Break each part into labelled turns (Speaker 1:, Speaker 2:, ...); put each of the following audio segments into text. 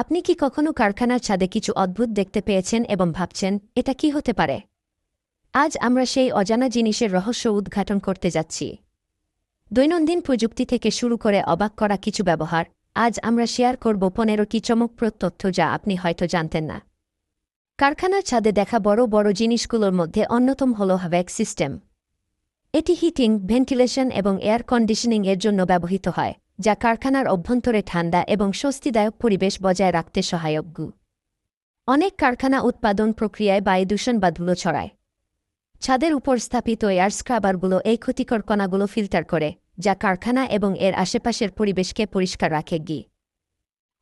Speaker 1: আপনি কি কখনো কারখানার ছাদে কিছু অদ্ভুত দেখতে পেয়েছেন এবং ভাবছেন, এটা কি হতে পারে? আজ আমরা সেই অজানা জিনিসের রহস্য উদ্ঘাটন করতে যাচ্ছি। দৈনন্দিন প্রযুক্তি থেকে শুরু করে অবাক করা কিছু ব্যবহার, আজ আমরা শেয়ার করব পনেরো কি চমকপ্রদ তথ্য যা আপনি হয়তো জানতেন না। কারখানার ছাদে দেখা বড় বড় জিনিসগুলোর মধ্যে অন্যতম হল হ্যাভেক সিস্টেম। এটি হিটিং, ভেন্টিলেশন এবং এয়ার কন্ডিশনিং এর জন্য ব্যবহৃত হয়। যা কারখানার অভ্যন্তরে ঠান্ডা এবং স্বস্তিদায়ক পরিবেশ বজায় রাখতে সহায়ক গু অনেক কারখানা উৎপাদন প্রক্রিয়ায় বায়ু দূষণ বা ধুলো ছড়ায়। ছাদের উপর স্থাপিত এয়ার স্ক্রাবারগুলো এই ক্ষতিকর কণাগুলো ফিল্টার করে, যা কারখানা এবং এর আশেপাশের পরিবেশকে পরিষ্কার রাখে গি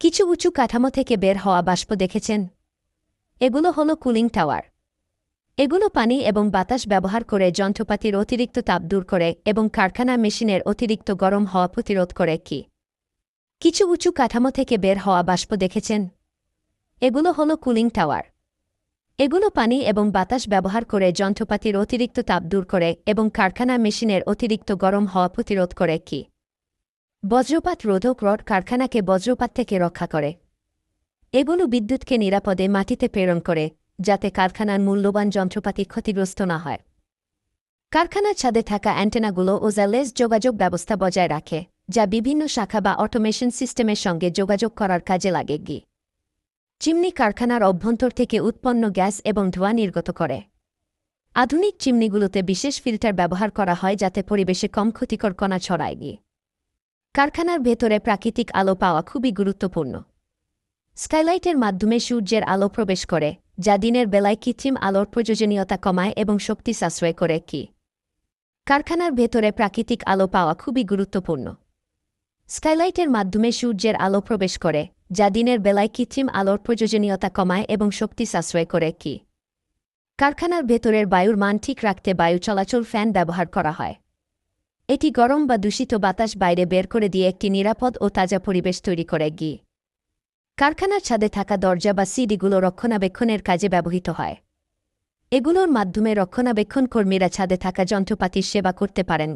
Speaker 1: কিছু উঁচু কাঠামো থেকে বের হওয়া বাষ্প দেখেছেন? এগুলো হলো কুলিং টাওয়ার। এগুলো পানি এবং বাতাস ব্যবহার করে যন্ত্রপাতির অতিরিক্ত তাপ দূর করে এবং কারখানা মেশিনের অতিরিক্ত গরম হওয়া প্রতিরোধ করে কি? কিছু উঁচু কাঠামো থেকে বের হওয়া বাষ্প দেখেছেন? এগুলো হলো কুলিং টাওয়ার। এগুলো পানি এবং বাতাস ব্যবহার করে যন্ত্রপাতির অতিরিক্ত তাপ দূর করে এবং কারখানা মেশিনের অতিরিক্ত গরম হওয়া প্রতিরোধ করে কি? বজ্রপাত রোধক রড কারখানাকে বজ্রপাত থেকে রক্ষা করে। এগুলো বিদ্যুৎকে নিরাপদে মাটিতে প্রেরণ করে যাতে কারখানার মূল্যবান যন্ত্রপাতি ক্ষতিগ্রস্ত না হয়। কারখানার ছাদে থাকা অ্যান্টেনাগুলো ওজালেস যোগাযোগ ব্যবস্থা বজায় রাখে, যা বিভিন্ন শাখা বা অটোমেশন সিস্টেমের সঙ্গে যোগাযোগ করার কাজে লাগে গি। চিমনি কারখানার অভ্যন্তর থেকে উৎপন্ন গ্যাস এবং ধোঁয়া নির্গত করে। আধুনিক চিমনিগুলোতে বিশেষ ফিল্টার ব্যবহার করা হয় যাতে পরিবেশে কম ক্ষতিকর কণা ছড়ায় গিয়ে কারখানার ভেতরে প্রাকৃতিক আলো পাওয়া খুবই গুরুত্বপূর্ণ। স্কাইলাইটের মাধ্যমে সূর্যের আলো প্রবেশ করে যা দিনের বেলায় কৃত্রিম আলোর প্রয়োজনীয়তা কমায় এবং শক্তি সাশ্রয় করে কি? কারখানার ভেতরে প্রাকৃতিক আলো পাওয়া খুবই গুরুত্বপূর্ণ। স্কাইলাইটের মাধ্যমে সূর্যের আলো প্রবেশ করে, যা দিনের বেলায় কৃত্রিম আলোর প্রয়োজনীয়তা কমায় এবং শক্তি সাশ্রয় করে কি? কারখানার ভেতরের বায়ুর মান ঠিক রাখতে বায়ু চলাচল ফ্যান ব্যবহার করা হয়। এটি গরম বা দূষিত বাতাস বাইরে বের করে দিয়ে একটি নিরাপদ ও তাজা পরিবেশ তৈরি করে গি কারখানার ছাদে থাকা দরজা বা সিডিগুলো রক্ষণাবেক্ষণের কাজে ব্যবহৃত হয়। এগুলোর মাধ্যমে রক্ষণাবেক্ষণ কর্মীরা ছাদে থাকা যন্ত্রপাতির সেবা করতে পারেন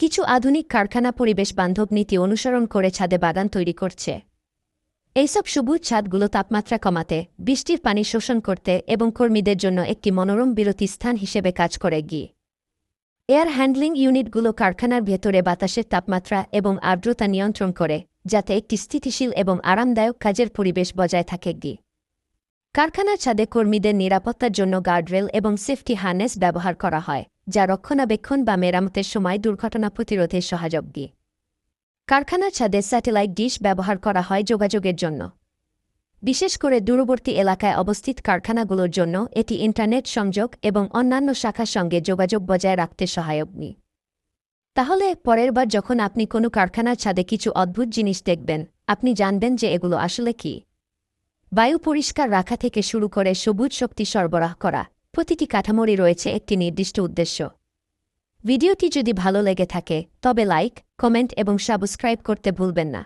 Speaker 1: কিছু আধুনিক কারখানা পরিবেশ বান্ধব নীতি অনুসরণ করে ছাদে বাগান তৈরি করছে। এইসব সবুজ ছাদগুলো তাপমাত্রা কমাতে, বৃষ্টির পানি শোষণ করতে এবং কর্মীদের জন্য একটি মনোরম বিরতি স্থান হিসেবে কাজ করে গিয়ে। এয়ার হ্যান্ডলিং ইউনিটগুলো কারখানার ভেতরে বাতাসের তাপমাত্রা এবং আর্দ্রতা নিয়ন্ত্রণ করে, যাতে একটি স্থিতিশীল এবং আরামদায়ক কাজের পরিবেশ বজায় থাকে। গি। কারখানার ছাদে কর্মীদের নিরাপত্তার জন্য গার্ডরেল এবং সেফটি হার্নেস ব্যবহার করা হয়, যা রক্ষণাবেক্ষণ বা মেরামতের সময় দুর্ঘটনা প্রতিরোধে সহযোগী কারখানার ছাদে স্যাটেলাইট ডিশ ব্যবহার করা হয় যোগাযোগের জন্য। বিশেষ করে দূরবর্তী এলাকায় অবস্থিত কারখানাগুলোর জন্য এটি ইন্টারনেট সংযোগ এবং অন্যান্য শাখার সঙ্গে যোগাযোগ বজায় রাখতে সহায়ক নি। তাহলে পরের বার যখন আপনি কোনো কারখানার ছাদে কিছু অদ্ভুত জিনিস দেখবেন, আপনি জানবেন যে এগুলো আসলে কি। বায়ু পরিষ্কার রাখা থেকে শুরু করে সবুজ শক্তি সরবরাহ করা প্রতিটি কাঠামোরই রয়েছে একটি নির্দিষ্ট উদ্দেশ্য। ভিডিওটি যদি ভালো লেগে থাকে, তবে লাইক, কমেন্ট এবং সাবস্ক্রাইব করতে ভুলবেন না।